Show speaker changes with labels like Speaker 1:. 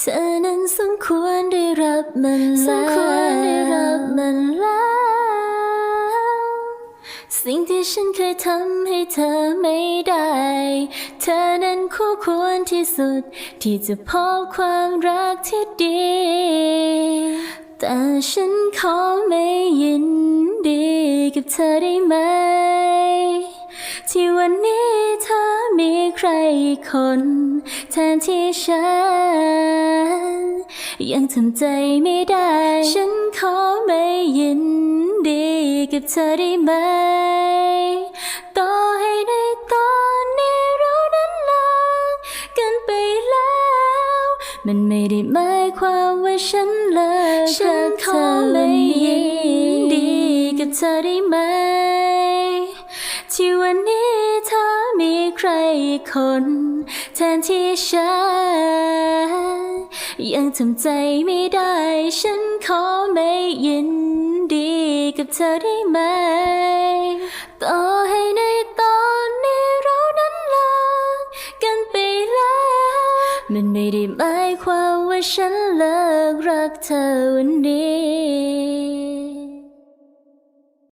Speaker 1: เธอนั้นสมควรได้รับมันแล้วสมควรได้รับมันแล้ว สิ่งที่ฉันเคยทำให้เธอไม่ได้ เธอนั้นคู่ควรที่สุด ที่จะพบความรักที่ดี แต่ฉันขอไม่ยินดีกับเธอได้ไหม ที่วันนี้เธอมีใครคนแทนที่ฉัน ยังทำใจไม่ได้ ฉันขอไม่ยินดีกับเธอได้ไหม ต่อให้ในตอนนี้เรานั้นลางกันไปแล้ว มันไม่ได้หมายความว่าฉันเลิกฉันขอไม่ยินดีกับเธอได้ไหมที่วันนี้ ใครคนแทนที่ฉัน ยังทำใจไม่ได้ ฉันขอไม่ยินดีกับเธอได้ไหม ต่อให้ในตอนนี้เรานั้นลากันไปแล้ว มันไม่ได้หมายความว่าฉันเลิกรักเธอวันนี้